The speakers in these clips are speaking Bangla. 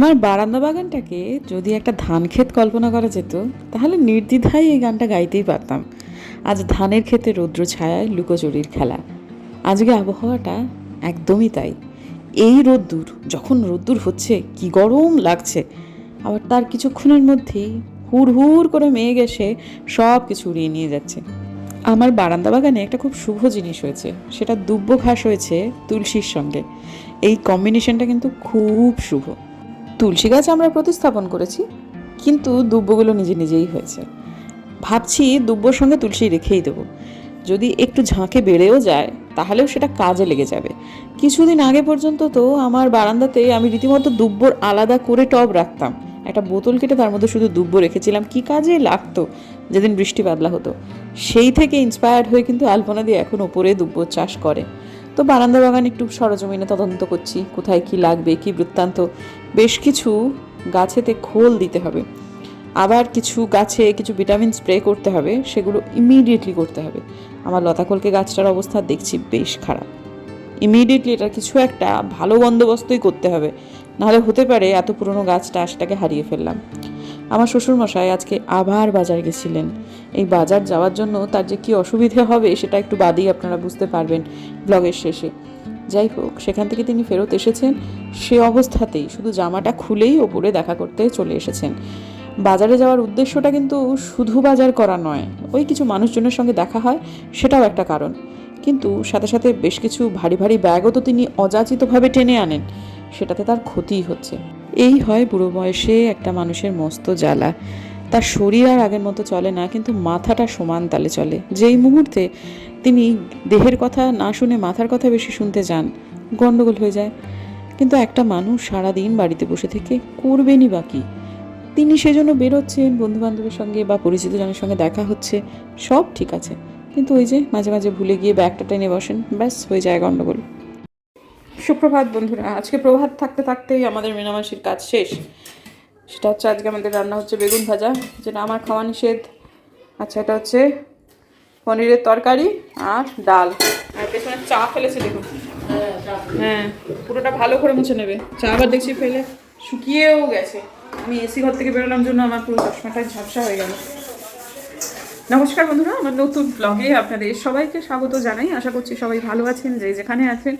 আমার বারান্দা বাগানটাকে যদি একটা ধান ক্ষেত কল্পনা করা যেত, তাহলে নির্দ্বিধায় এই গানটা গাইতেই পারতাম। আজ ধানের ক্ষেতে রৌদ্র ছায়ায় লুকোচুরির খেলা। আজকে আবহাওয়াটা একদমই তাই। এই রোদ্দুর, যখন রোদ্দুর হচ্ছে, কি গরম লাগছে। আবার তার কিছুক্ষণের মধ্যেই হুড় হুড় করে মেঘ এসে সব কিছু উড়িয়ে নিয়ে যাচ্ছে। আমার বারান্দা বাগানে একটা খুব শুভ জিনিস হয়েছে। সেটা দুব্য ঘাস হয়েছে তুলসীর সঙ্গে। এই কম্বিনেশনটা কিন্তু খুব শুভ। তুলসী গাছ আমরা প্রতিস্থাপন করেছি, কিন্তু দুব্বগুলো নিজে নিজেই হয়েছে। ভাবছি দুব্বর সঙ্গে তুলসী রেখেই দেবো। যদি একটু ঝাঁকে বেড়েও যায়, তাহলেও সেটা কাজে লেগে যাবে। কিছুদিন আগে পর্যন্ত তো আমার বারান্দাতে আমি রীতিমতো দুব্বর আলাদা করে টব রাখতাম। একটা বোতল কেটে তার মধ্যে শুধু দুব্ব রেখেছিলাম। কি কাজে লাগতো? যেদিন বৃষ্টি বাদলা হতো। সেই থেকে ইন্সপায়ার্ড হয়ে কিন্তু আলপনা দিয়ে এখন ওপরে দুব্বর চাষ করে। তো বারান্দা বাগান একটু সরজমিনে তদন্ত করছি। কোথায় কি লাগবে, কি বৃত্তান্ত? বেশ কিছু গাছেতে খোল দিতে হবে। আবার কিছু গাছে কিছু ভিটামিন স্প্রে করতে হবে, সেগুলো ইমিডিয়েটলি করতে হবে। আমার লতাকলকে গাছটার অবস্থা দেখছি বেশ খারাপ। ইমিডিয়েটলি এটা কিছু একটা ভালো বন্দোবস্তই করতে হবে। নাহলে হতে পারে এত পুরনো গাছটা আশটাকে হারিয়ে ফেললাম। আমার শ্বশুরমশাই আজকে আবার বাজার গেছিলেন। এই বাজার যাওয়ার জন্য তার যে কী অসুবিধে হবে সেটা একটু বাদেই আপনারা বুঝতে পারবেন ব্লগের শেষে। যাই হোক, সেখান থেকে তিনি ফেরত এসেছেন। সে অবস্থাতেই শুধু জামাটা খুলেই ওপরে দেখা করতে চলে এসেছেন। বাজারে যাওয়ার উদ্দেশ্যটা কিন্তু শুধু বাজার করা নয়, ওই কিছু মানুষজনের সঙ্গে দেখা হয়, সেটাও একটা কারণ। কিন্তু সাথে সাথে বেশ কিছু ভারী ভারী ব্যাগও তো তিনি অযাচিতভাবে টেনে আনেন, সেটাতে তার ক্ষতিই হচ্ছে। এই হয় বুড়ো বয়সে একটা মানুষের মস্ত জ্বালা। তার শরীর আর আগের মতো চলে না, কিন্তু মাথাটা সমান তালে চলে। যেই মুহূর্তে তিনি দেহের কথা না শুনে মাথার কথা বেশি শুনতে যান, গণ্ডগোল হয়ে যায়। কিন্তু একটা মানুষ সারাদিন বাড়িতে বসে থেকে করবেনই বা বাকি তিনি সেজন্য বেরোচ্ছেন বন্ধু বান্ধবের সঙ্গে বা পরিচিত জনের সঙ্গে দেখা হচ্ছে, সব ঠিক আছে। কিন্তু ওই যে মাঝে মাঝে ভুলে গিয়ে ব্যাগটা টেনে বসেন, ব্যাস, হয়ে যায় গণ্ডগোল। সুপ্রভাত বন্ধুরা, আজকে প্রভাত থাকতে থাকতেই আমাদের মেনামাসির কাজ শেষ। সেটা হচ্ছে আজকে আমাদের রান্না হচ্ছে বেগুন ভাজা, যেটা আমার খাওয়া নিষেধ। আচ্ছা এটা হচ্ছে পনিরের তরকারি আর ডাল। আর পেছনে চা ফেলেছে, দেখুন। হ্যাঁ পুরোটা ভালো করে মুছে নেবে। চা আবার দেখছি ফেলে, শুকিয়েও গেছে। আমি এসি ঘর থেকে বেরোলাম জন্য আমার পুরো চশমাটাই ঝাপসা হয়ে গেল। নমস্কার বন্ধুরা, আমার নতুন ব্লগে আপনাদের সবাইকে স্বাগত জানাই। আশা করছি সবাই ভালো আছেন, যে যেখানে আছেন,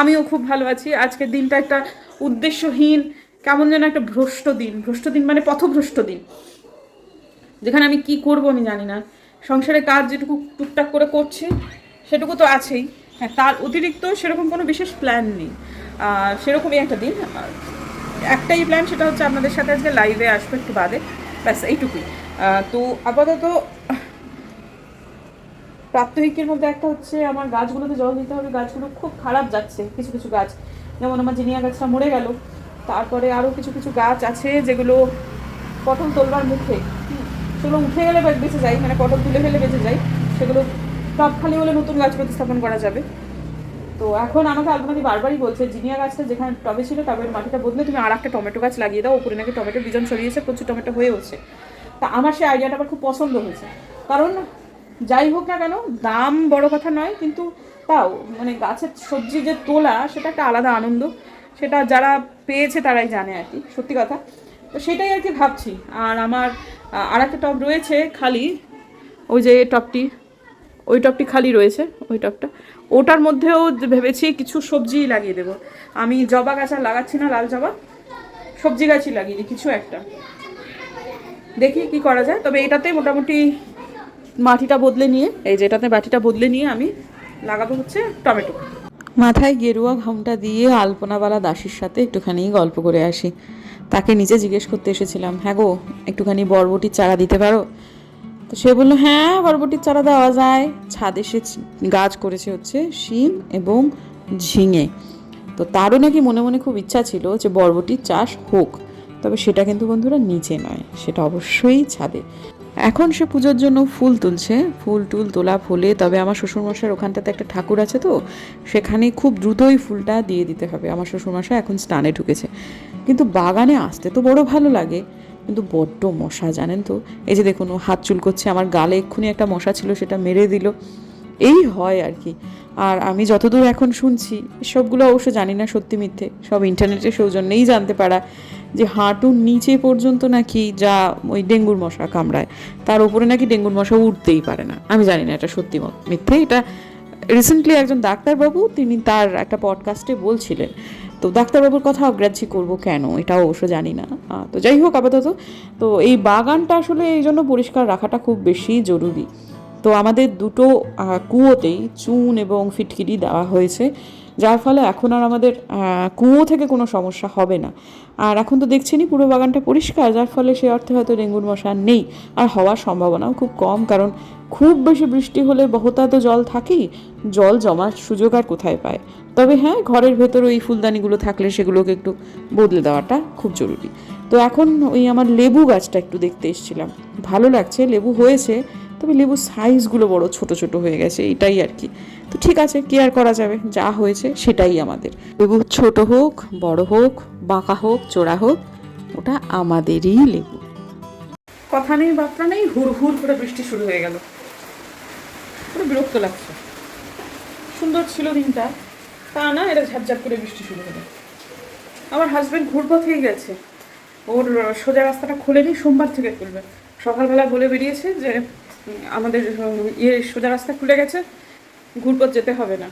আমিও খুব ভালো আছি। আজকের দিনটা একটা উদ্দেশ্যহীন কেমন যেন একটা ভ্রষ্ট দিন ভ্রষ্ট দিন মানে পথভ্রষ্ট দিন। যেখানে আমি কি করব আমি জানি না। সংসারে কাজ যেটুকু টুকটাক করে করছি, সেটুকু তো আছেই। হ্যাঁ তার অতিরিক্ত সেরকম কোনো বিশেষ প্ল্যান নেই। সেরকমই একটা দিন। একটাই প্ল্যান সেটা হচ্ছে আপনাদের সাথে আজকে লাইভে আসব একটু বাদে। ব্যাস, এইটুকুই। তো আপাতত প্রাত্যহিকের মধ্যে একটা হচ্ছে আমার গাছগুলোতে জল দিতে হবে। গাছগুলো খুব খারাপ যাচ্ছে, কিছু কিছু গাছ। যেমন আমার জিনিয়া গাছটা মরে গেল। তারপরে আরও কিছু কিছু গাছ আছে যেগুলো পটল তোলবার মুখে। সেগুলো উঠে গেলে বেঁচে যায় মানে পটল তুলে ফেলে বেঁচে যায়। সেগুলো টব খালি হলে নতুন গাছ প্রতিস্থাপন করা যাবে। তো এখন আমাকে আলপনাদি বারবারই বলছে, জিনিয়া গাছটা যেখানে টবে ছিল টবের মাটিটা বদলে তুমি আর একটা টমেটো গাছ লাগিয়ে দাও, ওপরে নাকি টমেটো বিজন ছড়িয়েছে, প্রচুর টমেটো হয়েওছে তা আমার সেই আইডিয়াটা আবার খুব পছন্দ হয়েছে। কারণ যাই হোক না কেন, দাম বড় কথা নয়, কিন্তু তাও মানে গাছের সবজি যে তোলা, সেটা একটা আলাদা আনন্দ। সেটা যারা পেয়েছে তারাই জানে আর কি, সত্যি কথা। তো সেটাই আর কি ভাবছি। আর আমার আর একটা টব রয়েছে খালি, ওই যে টবটি ওই টবটি খালি রয়েছে, ওই টবটা ওটার মধ্যেও ভেবেছি কিছু সবজি লাগিয়ে দেবো। আমি জবা গাছ আর লাগাচ্ছি না, লাল জবা। সবজি গাছই লাগিয়ে দিই, কিছু একটা। দেখি কি করা যায়। তবে এটাতে মোটামুটি মাটিটা বদলে নিয়ে, এই যে এটাতে মাটিটা বদলে নিয়ে আমি লাগাবো হচ্ছে টমেটো। মাথায় গেরুয়া ঘামটা দিয়ে আলপনাওয়ালা দাসির সাথে একটুখানি গল্প করে আসি। তাকে নিচে জিজ্ঞেস করতে এসেছিলাম হ্যাঁ গো, একটুখানি বরবটির চারা দিতে পারো? তো সে বলল হ্যাঁ বরবটির চারা দেওয়া যায়। ছাদে সে গাছ করেছে হচ্ছে শিম এবং ঝিঙে। তো তারও নাকি মনে মনে খুব ইচ্ছা ছিল যে বরবটির চাষ হোক, তবে সেটা কিন্তু বন্ধুরা নিচে নয়, সেটা অবশ্যই ছাদে। এখন সে পুজোর জন্য ফুল তুলছে, ফুল, টুল, তোলা ফুলে, তবে আমার শ্বশুরমশার ওখানটাতে একটা ঠাকুর আছে তো সেখানে খুব দ্রুতই ফুলটা দিয়ে দিতে হবে। আমার শ্বশুরমশা এখন স্নানে ঢুকেছে। কিন্তু বাগানে আসতে তো বড় ভালো লাগে, কিন্তু বড্ড মশা, জানেন তো? এই যে দেখুন হাত চুল করছে আমার গালে এক্ষুনি একটা মশা ছিল, সেটা মেরে দিল। এই হয় আর কি। আর আমি যতদূর এখন শুনছি, সবগুলো অবশ্য জানি না সত্যি মিথ্যে। সব ইন্টারনেটের সৌজন্যেই জানতে পারা যে হাঁটুর নিচে পর্যন্ত নাকি যা ওই ডেঙ্গুর মশা কামড়ায়, তার উপরে নাকি ডেঙ্গুর মশা উঠতেই পারে না। আমি জানি না এটা সত্যি মিথ্যে। এটা রিসেন্টলি একজন ডাক্তারবাবু, তিনি তার একটা পডকাস্টে বলছিলেন। তো ডাক্তারবাবুর কথা অগ্রাহ্য করব কেন? এটাও অবশ্য জানি না। তো যাই হোক, আপাতত। তো এই বাগানটা আসলে এই জন্য পরিষ্কার রাখাটা খুব বেশি জরুরি। তো আমাদের দুটো কুয়োতেই চুন এবং ফিটকিরি দেওয়া হয়েছে, যার ফলে এখন আর আমাদের কুয়ো থেকে কোনো সমস্যা হবে না। আর এখন তো দেখছেনই পুরো বাগানটা পরিষ্কার, যার ফলে সে অর্থে হয়তো ডেঙ্গুর মশা নেই, আর হওয়ার সম্ভাবনাও খুব কম, কারণ খুব বেশি বৃষ্টি হলে বহুতা তো জল থাকেই, জল জমার সুযোগ আর কোথায় পায়? তবে হ্যাঁ ঘরের ভেতর ওই ফুলদানিগুলো থাকলে সেগুলোকে একটু বদলে দেওয়াটা খুব জরুরি। তো এখন ওই আমার লেবু গাছটা একটু দেখতে এসেছিলাম, ভালো লাগছে, লেবু হয়েছে তবে লেবুর সাইজগুলো বড়, ছোট ছোট হয়ে গেছে, এটাই আর কি। তো ঠিক আছে কি আর করা যাবে, যা হয়েছে সেটাই আমাদের। লেবু ছোট হোক, বড় হোক, বাঁকা হোক, চোরা হোক, ওটা আমাদেরই লেবু। কথা নেই বাপরা নেই, হুড় হুড় করে বৃষ্টি শুরু হয়ে গেল। পুরো বিরক্ত লাগছে। সুন্দর ছিল দিনটা। তা না, এটা ঝাপঝাপ করে বৃষ্টি শুরু হলো। আমার হাজব্যান্ড ঘুরপথেই গেছে। ওর সোজা রাস্তাটা খুলেনি সোমবার থেকে খুলবে। সকালবেলা বলে বেরিয়েছে যে আমাদের ইয়ে সোজা রাস্তা খুলে গেছে, ঘুরপথ যেতে হবে না।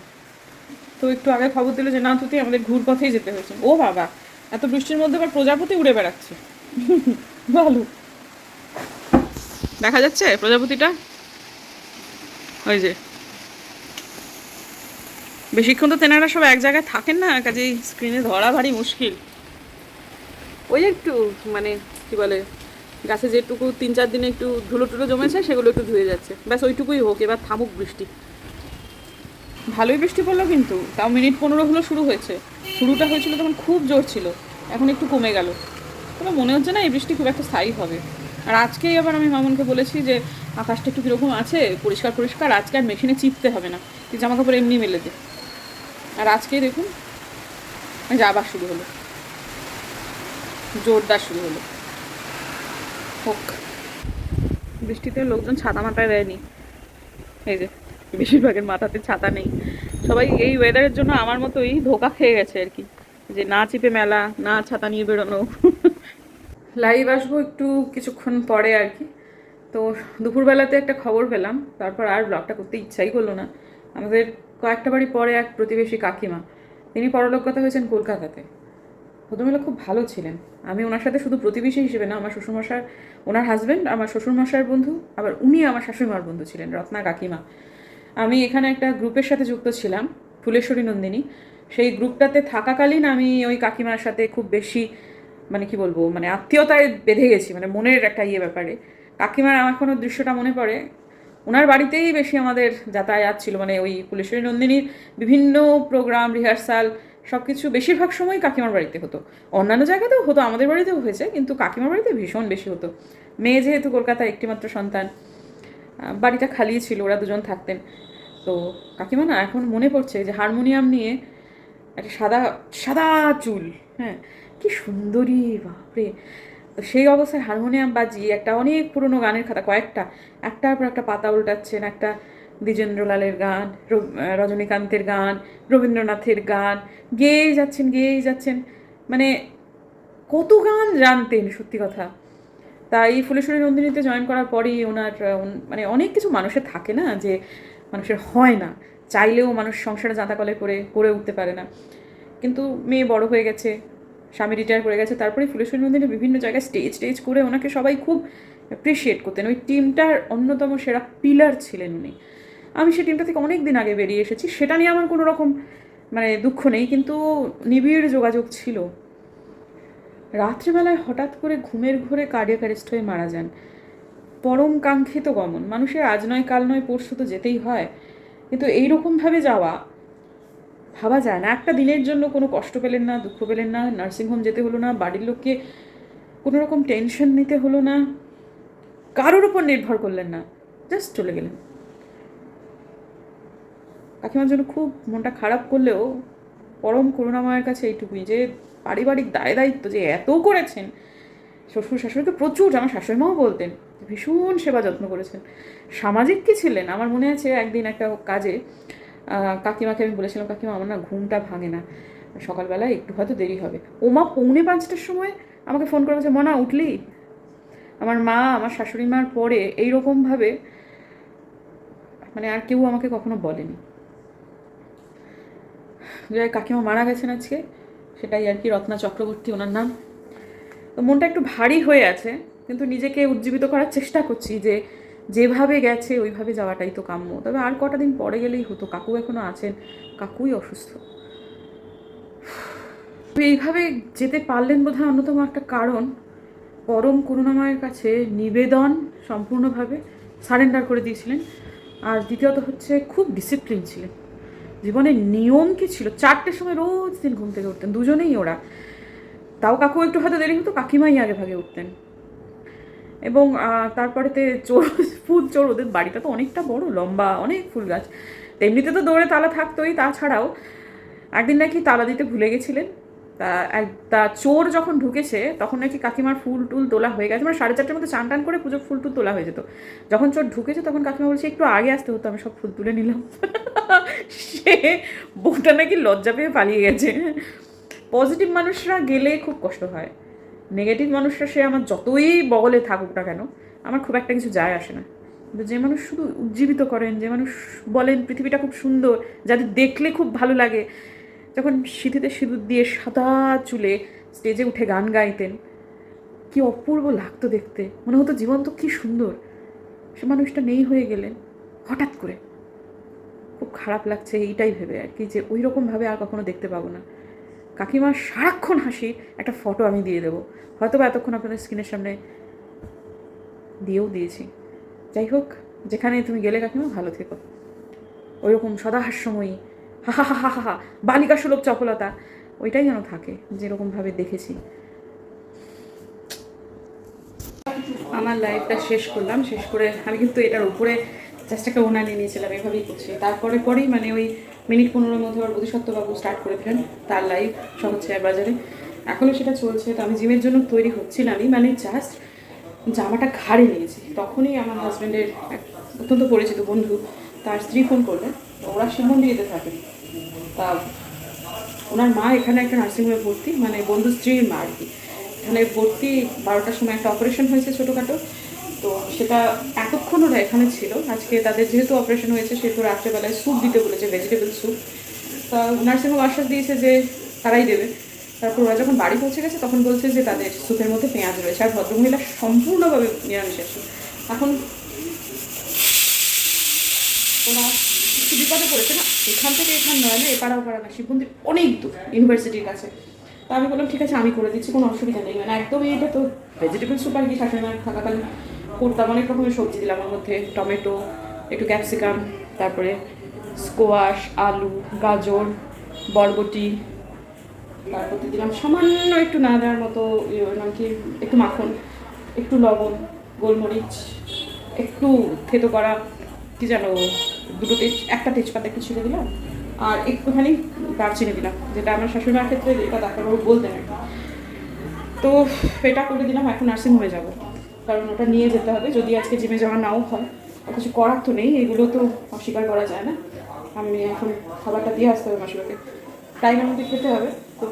তো একটু আগে খবর দিল যে, না তুই আমাদের ঘুরপথেই যেতে হয়েছে। ও বাবা, এত বৃষ্টির মধ্যে আবার প্রজাপতি উড়ে বেড়াচ্ছে। ভালো দেখা যাচ্ছে প্রজাপতিটা? ওই যে। বেশিক্ষণ তো তেনারা সব এক জায়গায় থাকেন না, কাজেই স্ক্রিনে ধরা ভারী মুশকিল। ওই একটু মানে কি বলে গাছে যেটুকু তিন চার দিনে একটু ধুলো টুলো জমেছে, সেগুলো একটু ধুয়ে যাচ্ছে। ব্যাস, ওইটুকুই হোক, এবার থামুক বৃষ্টি। ভালোই বৃষ্টি পড়ল কিন্তু, তাও মিনিট পনেরো হলো শুরু হয়েছে। শুরুটা হয়েছিল তখন খুব জোর ছিল, এখন একটু কমে গেল। তবে মনে হচ্ছে না, এই বৃষ্টি খুব একটা স্থায়ী হবে। আর আজকেই আবার আমি মামুনকে বলেছি যে, আকাশটা একটু কীরকম আছে, পরিষ্কার পরিষ্কার, আজকে আর মেশিনে চিপতে হবে না। তুই জামা কাপড় এমনি মেলে দে। আর আজকেই দেখুন এই যে আবার শুরু হলো। জোরদার শুরু হলো। হোক। বৃষ্টিতে লোকজন ছাতা মাথায় দেয়নি। এই যে, বেশিরভাগের মাথাতে ছাতা নেই। সবাই এই ওয়েদারের জন্য আমার মতোই ধোকা খেয়ে গেছে আর কি। যে না চিপে মেলা, না ছাতা নিয়ে বেরোনো। লাইভ আসব একটু কিছুক্ষণ পরে আর কি। তো দুপুরবেলাতে একটা খবর পেলাম, তারপর আর ব্লগটা করতে ইচ্ছাই করল না। আমাদের কয়েকটা বাড়ি পরে এক প্রতিবেশী কাকিমা। তিনি পরলোকগত হয়েছেন কলকাতাতে। ভদ্রমহিলা খুব ভালো ছিলেন। আমি ওনার সাথে শুধু প্রতিবেশী হিসেবে না, আমার শ্বশুরমশার ওনার হাজব্যান্ড আমার শ্বশুরমশার বন্ধু, আবার উনি আমার শাশুড়িমার বন্ধু ছিলেন, রত্না কাকিমা। আমি এখানে একটা গ্রুপের সাথে যুক্ত ছিলাম, ফুলেশ্বরী নন্দিনী। সেই গ্রুপটাতে থাকাকালীন আমি ওই কাকিমার সাথে খুব বেশি মানে কি বলব মানে আত্মীয়তায় বেঁধে গেছি মানে মনের একটা ইয়ে ব্যাপারে। কাকিমার আমার এখনও দৃশ্যটা মনে পড়ে। ওনার বাড়িতেই বেশি আমাদের যাতায়াত ছিল মানে ওই ফুলেশ্বরী নন্দিনীর বিভিন্ন প্রোগ্রাম রিহার্সাল সব কিছু বেশিরভাগ সময় কাকিমার বাড়িতে হতো। অন্যান্য জায়গাতেও হতো, আমাদের বাড়িতেও হয়েছে, কিন্তু কাকিমার বাড়িতে ভীষণ বেশি হতো। মেয়ে যেহেতু কলকাতায় একটিমাত্র সন্তান বাড়িটা খালি ছিল, ওরা দুজন থাকতেন। তো কাকিমা না এখন মনে পড়ছে যে হারমোনিয়াম নিয়ে একটা সাদা সাদা চুল হ্যাঁ কি সুন্দরী, বাপরে। তো সেই অবস্থায় হারমোনিয়াম বাজিয়ে একটা অনেক পুরনো গানের খাতা, কয়েকটা, একটার পর একটা পাতা উল্টাচ্ছেন, একটা দ্বিজেন্দ্রলালের গান রজনীকান্তের গান, রবীন্দ্রনাথের গান, গেয়েই যাচ্ছেন গেয়েই যাচ্ছেন। মানে কত গান জানতেন, সত্যি কথা। তাই ফুলেশ্বরী নন্দিনীতে জয়েন করার পরেই ওনার মানে অনেক কিছু মানুষের থাকে না যে মানুষের হয় না। চাইলেও মানুষ সংসারে জাঁতা কলে করে করে উঠতে পারে না। কিন্তু মেয়ে বড় হয়ে গেছে, স্বামী রিটায়ার করে গেছে তারপরে ফুলেশ্বরী নন্দিনী বিভিন্ন জায়গায় স্টেজ স্টেজ করে ওনাকে সবাই খুব অ্যাপ্রিসিয়েট করতেন। ওই টিমটার অন্যতম সেরা পিলার ছিলেন উনি। আমি সেই টিমটা থেকে অনেক দিন আগে বেরিয়ে এসেছি, সেটা নিয়ে আমার কোনো রকম মানে দুঃখ নেই, কিন্তু নিবিড় যোগাযোগ ছিল। রাত্রিবেলায় হঠাৎ করে ঘুমের ঘোরে কার্ডিয়াক অ্যারেস্ট হয়ে মারা যান। পরম কাঙ্ক্ষিত গমন, মানুষের আজ নয় কাল নয় পরশু তো যেতেই হয়, কিন্তু এইরকমভাবে যাওয়া, ভাবা যায় না। একটা দিনের জন্য কোনো কষ্ট পেলেন না, দুঃখ পেলেন না নার্সিংহোম যেতে হলো না, বাড়ির লোককে কোনো রকম টেনশন নিতে হলো না, কারোর উপর নির্ভর করলেন না, জাস্ট চলে গেলেন। কাকিমার জন্য খুব মনটা খারাপ করলেও পরম করুণাময়ের কাছে এইটুকুই যে পারিবারিক দায় দায়িত্ব যে এত করেছেন, শ্বশুর শাশুড়িকে প্রচুর আমার শাশুড়িমাও বলতেন, ভীষণ সেবা যত্ন করেছেন। সামাজিক কি ছিলেন? আমার মনে আছে একদিন একটা কাজে কাকিমাকে আমি বলেছিলাম, কাকিমা, আমার না ঘুমটা ভাঙে না, সকালবেলা একটু হয়তো দেরি হবে। ও মা পৌনে পাঁচটার সময় আমাকে ফোন করে বলছে, মনা, উঠলি? আমার মা, আমার শাশুড়ি মার পরে এইরকমভাবে মানে আর কেউ আমাকে কখনো বলেনি। যাই কাকিমা মারা গেছেন আজকে। সেটাই আর কি, রত্না চক্রবর্তী ওনার নাম। তো মনটা একটু ভারী হয়ে আছে, কিন্তু নিজেকে উজ্জীবিত করার চেষ্টা করছি যে যেভাবে গেছে, ওইভাবে যাওয়াটাই তো কাম্য। তবে আর কটা দিন পরে গেলেই হতো, কাকু এখনও আছেন, কাকুই অসুস্থ। তো এইভাবে যেতে পারলেন বোধহয় অন্যতম একটা কারণ, পরম করুণাময়ের কাছে নিবেদন সম্পূর্ণভাবে সারেন্ডার করে দিয়েছিলেন। আর দ্বিতীয়ত হচ্ছে, খুব ডিসিপ্লিন ছিলেন। জীবনের নিয়ম কি ছিল? চারটের সময় রোজ দিন ঘুম থেকে উঠতেন, দুজনেই ওরা। তাও কাকু একটু হয়তো দেরি হতো, কাকিমাই আগে ভাগে উঠতেন। এবং তারপরে তারপরেতে চোর, ফুল চোর ওদের বাড়িটা তো অনেকটা বড়, লম্বা, অনেক ফুল গাছ। তেমনিতে তো দৌড়ে তালা থাকতোই, তাছাড়াও একদিন নাকি তালা দিতে ভুলে গেছিলেন। তা চোর যখন ঢুকেছে, তখন নাকি কাকিমার ফুল টুল তোলা হয়ে গেছে। মানে সাড়ে চারটের মধ্যে চান টান করে পুজো ফুল টুল তোলা হয়ে যেত। যখন চোর ঢুকেছে, তখন কাকিমা বলছে, একটু আগে আসতে হতো, আমি সব ফুল তুলে নিলাম। সে বউটা নাকি লজ্জা পেয়ে পালিয়ে গেছে। পজিটিভ মানুষরা গেলে খুব কষ্ট হয়। নেগেটিভ মানুষরা, সে আমার যতই বগলে থাকুক না কেন, আমার খুব একটা কিছু যায় আসে না। কিন্তু যে মানুষ শুধু উজ্জীবিত করেন, যে মানুষ বলেন পৃথিবীটা খুব সুন্দর, যাদের দেখলে খুব ভালো লাগে যখন সিঁথিতে সিঁদুর দিয়ে সাদা চুলে স্টেজে উঠে গান গাইতেন, কি অপূর্ব লাগতো দেখতে। মনে হতো জীবন তো কী সুন্দর। সে মানুষটা নেই হয়ে গেলেন হঠাৎ করে। খুব খারাপ লাগছে এইটাই ভেবে আর কি যে ওই রকমভাবে আর কখনো দেখতে পাবো না। কাকিমার সারাক্ষণ হাসি, একটা ফটো আমি দিয়ে দেবো। হয়তো বা এতক্ষণ আপনাদের স্ক্রিনের সামনে দিয়েও দিয়েছি। যাই হোক যেখানে তুমি গেলে কাকিমা, ভালো থেকো। ওইরকম সদা হাস্যময়ী হা হা হা হা হা হা চপলতা। ওইটাই যেন থাকে যেরকমভাবে দেখেছি। আমার লাইফটা শেষ করলাম, শেষ করে আমি কিন্তু এটার উপরে জাস্ট একটা ওনা নিয়ে নিয়েছিলাম, এভাবেই করছি। তারপরে পরেই মানে ওই মিনিট পনেরোর মধ্যে আবার বোধিসত্ত্ববাবু স্টার্ট করে দিলেন, তার লাইভ সহজ শেয়ার বাজারে। এখনও সেটা চলছে, তো আমি জিমের জন্য তৈরি হচ্ছিলামই মানে জাস্ট জামাটা ঘাড়ে নিয়েছি। তখনই আমার হাজব্যান্ডের অত্যন্ত পরিচিত বন্ধু, তার স্ত্রী ফোন করলে ওরা শিবমন্দিরিতে থাকে। তা ওনার মা এখানে একটা নার্সিংহোমে ভর্তি মানে বন্ধু স্ত্রীর মা আর কি এখানে ভর্তি বারোটার সময় একটা অপারেশন হয়েছে ছোটোখাটো। তো সেটা এতক্ষণ ওরা এখানে ছিল। আজকে তাদের যেহেতু অপারেশন হয়েছে, সেহেতু রাত্রেবেলায় স্যুপ দিতে বলেছে ভেজিটেবল স্যুপ তা নার্সিংহোম আশ্বাস দিয়েছে যে তারাই দেবে। তারপর ওরা যখন বাড়ি পৌঁছে গেছে, তখন বলছে যে তাদের স্যুপের মধ্যে পেঁয়াজ রয়েছে। আর ভদ্রমহিলা সম্পূর্ণভাবে নিরামিষাশী। এখন ওরা বিপদে পড়েছে না? এখান থেকে এখান না এপাড়া ওপাড়া না শিবমন্দির অনেক দূর, ইউনিভার্সিটির কাছে। তা আমি বললাম, ঠিক আছে, আমি করে দিচ্ছি, কোনো অসুবিধা নেই। মানে একদমই এটা তো ভেজিটেবল স্যুপ আর কি থাকে না, থাকাকালীন করতাম, অনেক রকমের সবজি দিলাম ওর মধ্যে, টমেটো, একটু ক্যাপসিকাম তারপরে স্কোয়াশ আলু, গাজর, বরবটি, তারপর দিলাম সামান্য একটু না দেওয়ার মতো ইয়ে নাম কি, একটু মাখন, একটু লবণ, গোলমরিচ, একটু থেতো করা, কি জানো দুটো তেজ, একটা তেজপাতা একটু ছিঁড়ে দিলাম, আর একটুখানি দারচিনি দিলাম, যেটা আমার শাশুড়ি মার ক্ষেত্রে এটা ডাক্তারবাবু বলতেন আর তো এটা করে দিলাম, এখন নার্সিংহোমে যাব। কারণ ওটা নিয়ে যেতে হবে, যদি আজকে জিমে যাওয়া নাও হয় কিছু করার তো নেই, এগুলো তো অস্বীকার করা যায় না। আমি এখন খাবারটা দিয়ে আসতে হবে মাসুরাকে টাইমের মধ্যে খেতে হবে, তো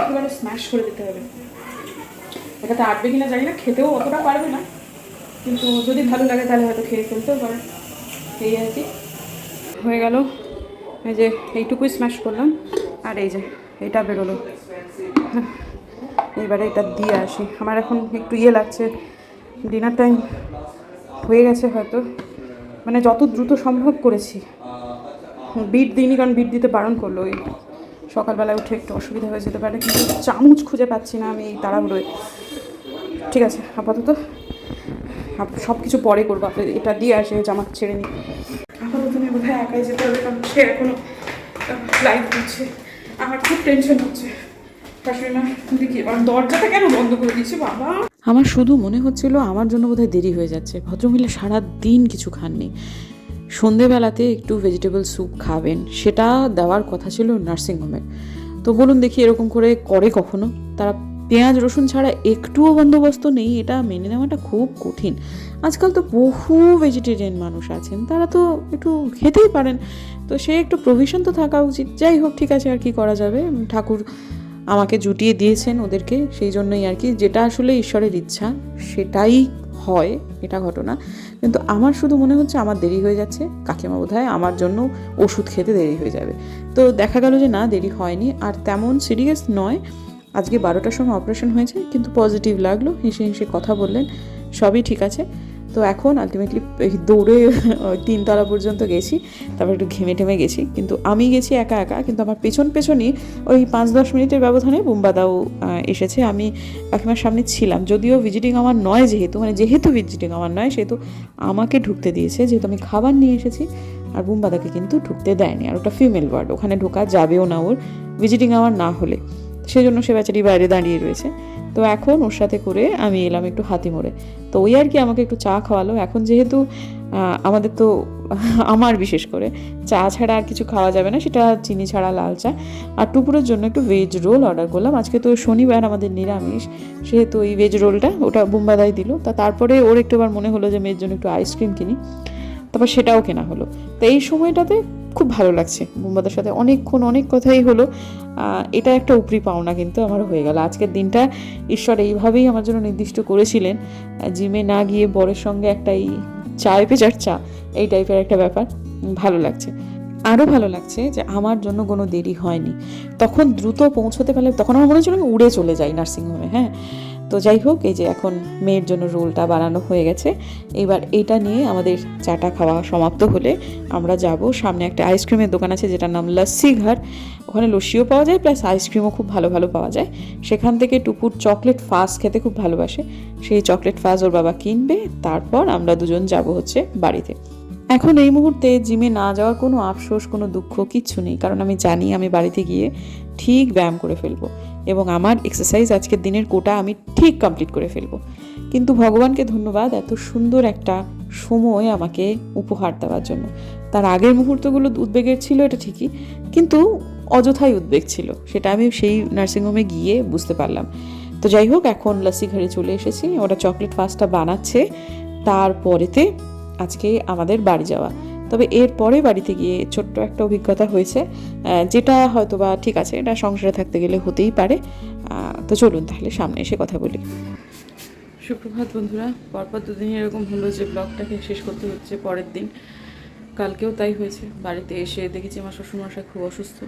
একেবারে স্ম্যাশ করে দিতে হবে। এটাতে আটবে কিনা জানি না, খেতেও অতটা পারবে না। কিন্তু যদি ভালো লাগে তাহলে হয়তো খেয়ে ফেলতেও পারে। এই আর কি। হয়ে গেল। এই যে এইটুকুই স্ম্যাশ করলাম। আর এই যে এটা বেরোলো। এবারে এটা দিয়ে আসি। আমার এখন একটু ইয়ে লাগছে। ডিনার টাইম হয়ে গেছে হয়তো। মানে যত দ্রুত সম্ভব করেছি। বিট দিইনি কারণ বিট দিতে বারণ করল। ওই সকালবেলায় উঠে একটু অসুবিধা হয়ে যেতে পারে। কিন্তু চামচ খুঁজে পাচ্ছি না আমি এই তাড়াহুড়োয়। ঠিক আছে, আপাতত সব কিছু পরে করব। আপনি এটা দিয়ে আসে, জামা ছেড়ে নিই। একাই যেতে হবে কারণ সে দিচ্ছে। আমার খুব টেনশন হচ্ছে। শাশুড়ি মা দেখি দরজাটা কেন বন্ধ করে দিচ্ছে বাবা? আমার শুধু মনে হচ্ছিল আমার জন্য বোধহয় দেরি হয়ে যাচ্ছে। ভদ্রমহিলা সারা দিন কিছু খাননি। সন্ধেবেলাতে একটু ভেজিটেবল স্যুপ খাবেন, সেটা দেওয়ার কথা ছিল নার্সিংহোমের তো বলুন দেখি এরকম করে করে কখনো? তারা পেঁয়াজ, রসুন ছাড়া একটুও বন্দোবস্ত নেই, এটা মেনে নেওয়াটা খুব কঠিন। আজকাল তো বহু ভেজিটেরিয়ান মানুষ আছেন, তারা তো একটু খেতেই পারেন। তো সে একটু প্রভিশন তো থাকা উচিত। যাই হোক, ঠিক আছে, আর কি করা যাবে? ঠাকুর আমাকে জুটিয়ে দিয়েছেন ওদেরকে, সেই জন্যই আর কি। যেটা আসলে ঈশ্বরের ইচ্ছা, সেটাই হয়, এটা ঘটনা। কিন্তু আমার শুধু মনে হচ্ছে আমার দেরি হয়ে যাচ্ছে। কাকিমা বোধ আমার জন্য ওষুধ খেতে দেরি হয়ে যাবে। তো দেখা গেল যে না, দেরি হয়নি। আর তেমন সিরিয়াস নয় আজকে বারোটার সময় অপারেশন হয়েছে, কিন্তু পজিটিভ লাগল, হেসে হেসে কথা বললেন, সবই ঠিক আছে। তো এখন আলটিমেটলি দৌড়ে তিনতলা পর্যন্ত গেছি, তারপর একটু ঘেমে টেমে গেছি। কিন্তু আমি গেছি একা একা, কিন্তু আমার পেছন পেছনই ওই পাঁচ দশ মিনিটের ব্যবধানে বুম্বাদাও এসেছে। আমি কাকিমার সামনে ছিলাম, যদিও ভিজিটিং আমার নয় যেহেতু মানে যেহেতু ভিজিটিং আমার নয়, সেহেতু আমাকে ঢুকতে দিয়েছে। যেহেতু আমি খাবার নিয়ে এসেছি, আর বুম্বাদাকে কিন্তু ঢুকতে দেয়নি। আর ওটা ফিমেল ওয়ার্ড ওখানে ঢোকা যাবেও না ওর ভিজিটিং আমার না হলে। সেজন্য সে বেচারি বাইরে দাঁড়িয়ে রয়েছে। তো এখন ওর সাথে করে আমি এলাম একটু হাতি মোড়ে। তো ওই আর কি আমাকে একটু চা খাওয়ালো। এখন যেহেতু আমাদের তো আমার বিশেষ করে, চা ছাড়া আর কিছু খাওয়া যাবে না, সেটা চিনি ছাড়া লাল চা। আর টুকুরের জন্য একটু ভেজ রোল অর্ডার করলাম। আজকে তো শনিবার আমাদের নিরামিষ, সেহেতু ওই ভেজ রোলটা ওটা বুম্বাদাই দিল। তা তারপরে ওর একটু আবার মনে হলো যে মেয়ের জন্য একটু আইসক্রিম কিনি। তারপর সেটাও কেনা হলো। তো এই সময়টাতে খুব ভালো লাগছে। বুম্বাদের সাথে অনেকক্ষণ অনেক কথাই হলো। এটা একটা উপরি পাওনা কিন্তু আমার হয়ে গেল। আজকের দিনটা ঈশ্বর এইভাবেই আমার জন্য নির্দিষ্ট করেছিলেন। জিমে না গিয়ে বরের সঙ্গে একটা এই চায় পেঁচার চা, এই টাইপের একটা ব্যাপার। ভালো লাগছে। আরও ভালো লাগছে যে আমার জন্য কোনো দেরি হয়নি। তখন দ্রুত পৌঁছতে পারলে, তখন আমার মনে হচ্ছিল আমি উড়ে চলে যাই নার্সিংহোমে হ্যাঁ? তো যাই হোক, এই যে এখন মেয়ের জন্য রোলটা বানানো হয়ে গেছে। এবার এটা নিয়ে আমাদের চাটা খাওয়া সমাপ্ত হলে আমরা যাব। সামনে একটা আইসক্রিমের দোকান আছে যেটার নাম লস্যি ঘর ওখানে লস্যিও পাওয়া যায়, প্লাস আইসক্রিমও খুব ভালো ভালো পাওয়া যায়। সেখান থেকে টুকুর চকলেট ফাস খেতে খুব ভালোবাসে। সেই চকলেট ফাস ওর বাবা কিনবে, তারপর আমরা দুজন যাব হচ্ছে বাড়িতে। এখন এই মুহূর্তে জিমে না যাওয়ার কোনো আফসোস, কোনো দুঃখ কিচ্ছু নেই। কারণ আমি জানি আমি বাড়িতে গিয়ে ঠিক ব্যায়াম করে ফেলব এবং আমার এক্সারসাইজ আজকের দিনের কোটা আমি ঠিক কমপ্লিট করে ফেলব। কিন্তু ভগবানকে ধন্যবাদ এত সুন্দর একটা সময় আমাকে উপহার দেওয়ার জন্য। তার আগের মুহূর্তগুলো উদ্বেগের ছিল, এটা ঠিকই, কিন্তু অযথাই উদ্বেগ ছিল। সেটা আমি সেই নার্সিংহোমে গিয়ে বুঝতে পারলাম। তো যাই হোক, এখন লাসি ঘরে চলে এসেছি। ওরা চকলেট ফাস্টটা বানাচ্ছে। তারপরেতে আজকে আমাদের বাড়ি যাওয়া। তবে এরপরে বাড়িতে গিয়ে ছোট্ট একটা অভিজ্ঞতা হয়েছে যেটা হয়তো বা ঠিক আছে, এটা সংসারে থাকতে গেলে হতেই পারে। তো চলুন তাহলে সামনে এসে কথা বলি। সুপ্রভাত বন্ধুরা, পরপর দুদিন এরকম হলো যে ব্লগটাকে শেষ করতে হচ্ছে পরের দিন। কালকেও তাই হয়েছে, বাড়িতে এসে দেখেছি আমার শ্বশুরমশাই খুব অসুস্থ।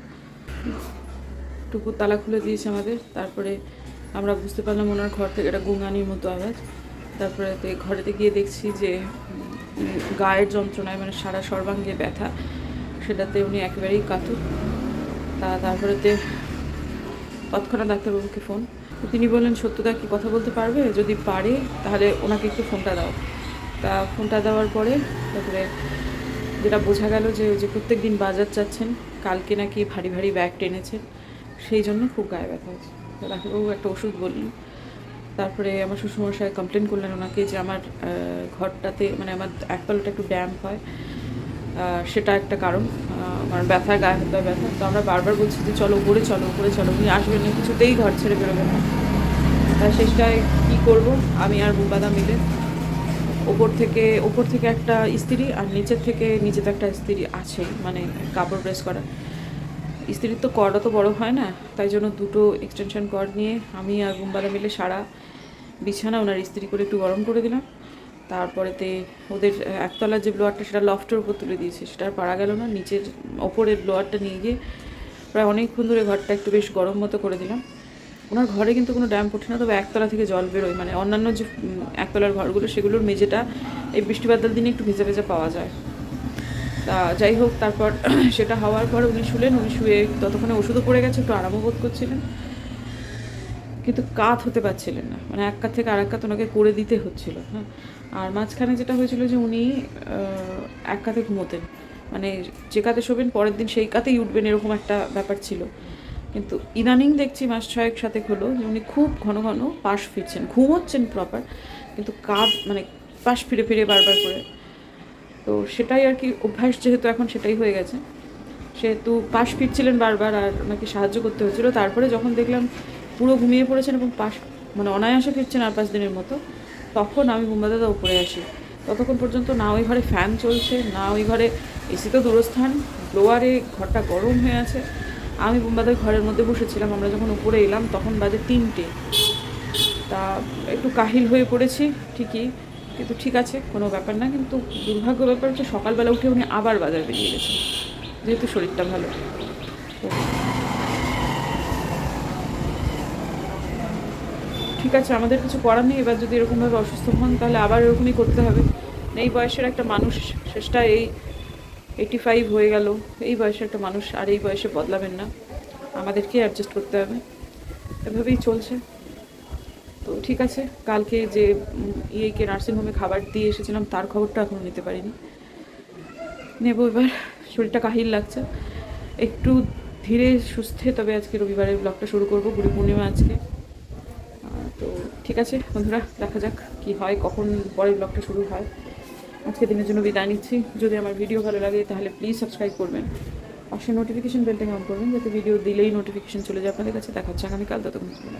টুকুর তালা খুলে দিয়েছে আমাদের, তারপরে আমরা বুঝতে পারলাম ওনার ঘর থেকে একটা গুঙানির মতো আওয়াজ। তারপরে ঘরেতে গিয়ে দেখছি যে গায়ের যন্ত্রণায় মানে সারা সর্বাঙ্গে ব্যথা, সেটাতে উনি একেবারেই কাতর। তা তারপরেতে তৎক্ষণাৎ ডাক্তারবাবুকে ফোন তিনি বললেন, সত্যদা কি কথা বলতে পারবে? যদি পারে, তাহলে ওনাকে একটু ফোনটা দাও। তা ফোনটা দেওয়ার পরে তারপরে যেটা বোঝা গেল যে যে প্রত্যেক দিন বাজার যাচ্ছেন, কালকে নাকি ভারী ভারী ব্যাগ টেনেছেন, সেই জন্য খুব গায়ে ব্যথা হয়েছে। ডাক্তারবাবু একটা ওষুধ বললেন। তারপরে আমার শ্বশুরমশাই কমপ্লেন করলেন ওনাকে যে আমার ঘরটাতে মানে আমার এক একতলাটা একটু ড্যাম্প হয়। সেটা একটা কারণ। আমার ব্যথা গায়ে হাত ব্যথা। তো আমরা বারবার বলছি যে চলো উপরে চলো উপরে চলো। উনি আসবেন না, কিছুতেই ঘর ছেড়ে বেরোবেন না। তাই শেষটায় কী করব? আমি আর বুবাদা মিলে ওপর থেকে ওপর থেকে একটা ইস্ত্রি আর নিচের থেকে, নিচে তো একটা ইস্ত্রি আছে মানে কাপড় প্রেস করা। ইস্ত্রির তো কর্ডও তো বড় হয় না, তাই জন্য দুটো এক্সটেনশন কর্ড নিয়ে আমি আর বুম্বাদা মিলে সারা বিছানা ওনার ইস্ত্রি করে একটু গরম করে দিলাম। তারপরেতে ওদের একতলার যে ব্লোয়ারটা সেটা লফটের উপর তুলে দিয়েছে, সেটা পারা গেল না, নিচের ওপরের ব্লোয়ারটা নিয়ে গিয়ে প্রায় অনেকক্ষণ ধরে ঘরটা একটু বেশ গরম মতো করে দিলাম। ওনার ঘরে কিন্তু কোনো ড্যাম পড়ছে না, তবে একতলা থেকে জল বেরোয় মানে অন্যান্য যে একতলার ঘরগুলো সেগুলোর মেঝেটা এই বৃষ্টি বাদল দিনে একটু ভেজা ভেজা পাওয়া যায়। তা যাই হোক, তারপর সেটা হওয়ার পর উনি শুলেন, উনি শুয়ে ততক্ষণে ওষুধও পড়ে গেছে, একটু আরামও বোধ করছিলেন। কিন্তু কাত হতে পারছিলেন না মানে এক কাত থেকে আর এক কাত ওনাকে করে দিতে হচ্ছিল হ্যাঁ। আর মাঝখানে যেটা হয়েছিল যে উনি এক কাতে ঘুমোতেন মানে যে কাতে শোবেন, পরের দিন সেই কাতেই উঠবেন এরকম একটা ব্যাপার ছিল। কিন্তু ইদানিং দেখছি মাস ছয়েক সাথে হলো যে উনি খুব ঘন ঘন পাশ ফিরছেন, ঘুমোচ্ছেন প্রপার কিন্তু কাঁধ মানে পাশ ফিরে ফিরে বারবার করে। তো সেটাই আর কি অভ্যাস যেহেতু এখন সেটাই হয়ে গেছে। সেহেতু পাশ ফিরছিলেন বারবার আর ওনাকে সাহায্য করতে হচ্ছিল তারপরে যখন দেখলাম পুরো ঘুমিয়ে পড়েছেন এবং পাশ মানে অনায়াসে ফিরছেন আর পাঁচ দিনের মতো, তখন আমি দাদা উপরে আসি। ততক্ষণ পর্যন্ত না ওই ঘরে ফ্যান চলছে, না ওই ঘরে এসি তো দূরস্থান ব্লোয়ারে ঘরটা গরম হয়ে আছে। আমি বুম্বাদের ঘরের মধ্যে বসেছিলাম, আমরা যখন উপরে এলাম তখন বাজে তিনটে। তা একটু কাহিল হয়ে পড়েছি ঠিকই কিন্তু ঠিক আছে, কোনো ব্যাপার না, কিন্তু দুর্ভাগ্য ব্যাপার হচ্ছে সকালবেলা উঠে উনি আবার বাজার বেরিয়ে গেছেন, যেহেতু শরীরটা ভালো। ঠিক আছে, আমাদের কিছু করার নেই, এবার যদি এরকমভাবে অসুস্থ হন তাহলে আবার এরকমই করতে হবে। এই বয়সের একটা মানুষ, শেষটা এই এইটি ফাইভ হয়ে গেল, এই বয়সের একটা মানুষ, আর এই বয়সে বদলাবেন না। আমাদেরকে অ্যাডজাস্ট করতে হবে। এভাবেই চলছে। তো ঠিক আছে, কালকে যে ইয়েকে নার্সিংহোমে খাবার দিয়ে এসেছিলাম, তার খবরটা এখনও নিতে পারিনি। নেব এবার, শরীরটা কাহিল লাগছে। একটু ধীরে সুস্থে, তবে আজকে রবিবারের ব্লগটা শুরু করব, গুরু পূর্ণিমা আজকে। তো ঠিক আছে, বন্ধুরা, দেখা যাক কি হয়, কখন পরের ব্লগটা শুরু হয়। আজকে দিনের জন্য বিদায় নিচ্ছি। যদি আমার ভিডিও ভালো লাগে, তাহলে প্লিজ সাবস্ক্রাইব করবেন। পাশে নোটিফিকেশন বেলটা অন করবেন, যাতে ভিডিও দিলেই নোটিফিকেশন চলে যায় আপনাদের কাছে। দেখা হচ্ছে আগামীকাল, ততক্ষণ।